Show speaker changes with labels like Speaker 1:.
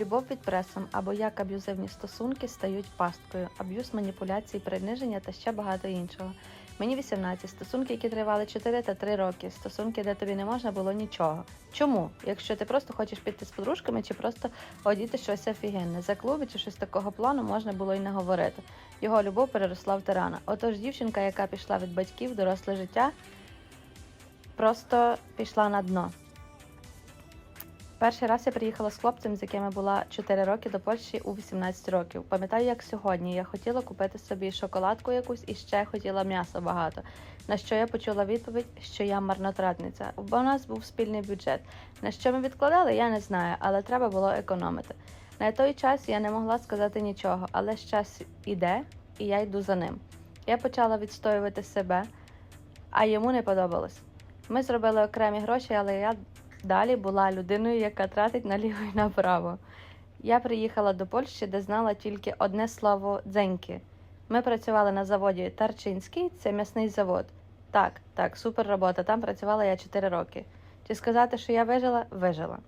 Speaker 1: Любов під пресом або як аб'юзивні стосунки стають пасткою, аб'юз, маніпуляції, приниження та ще багато іншого. Мені 18, стосунки, які тривали 4 та 3 роки, стосунки, де тобі не можна було нічого. Чому? Якщо ти просто хочеш піти з подружками чи просто одіти щось офігенне. За клуби чи щось такого плану можна було й не говорити. Його любов переросла в тирана. Отож, дівчинка, яка пішла від батьків доросле життя, просто пішла на дно. Перший раз я приїхала з хлопцем, з яким я була 4 роки до Польщі у 18 років. Пам'ятаю, як сьогодні я хотіла купити собі шоколадку якусь і ще хотіла м'яса багато. На що я почула відповідь, що я марнотратниця, бо у нас був спільний бюджет. На що ми відкладали, я не знаю, але треба було економити. На той час я не могла сказати нічого, але час іде, і я йду за ним. Я почала відстоювати себе, а йому не подобалось. Ми зробили окремі гроші, але я далі була людиною, яка тратить наліво і направо. Я приїхала до Польщі, де знала тільки одне слово дзеньки. Ми працювали на заводі Тарчинський, це м'ясний завод. Так, так, супер робота. Там працювала я 4 роки. Чи сказати, що я вижила? Вижила.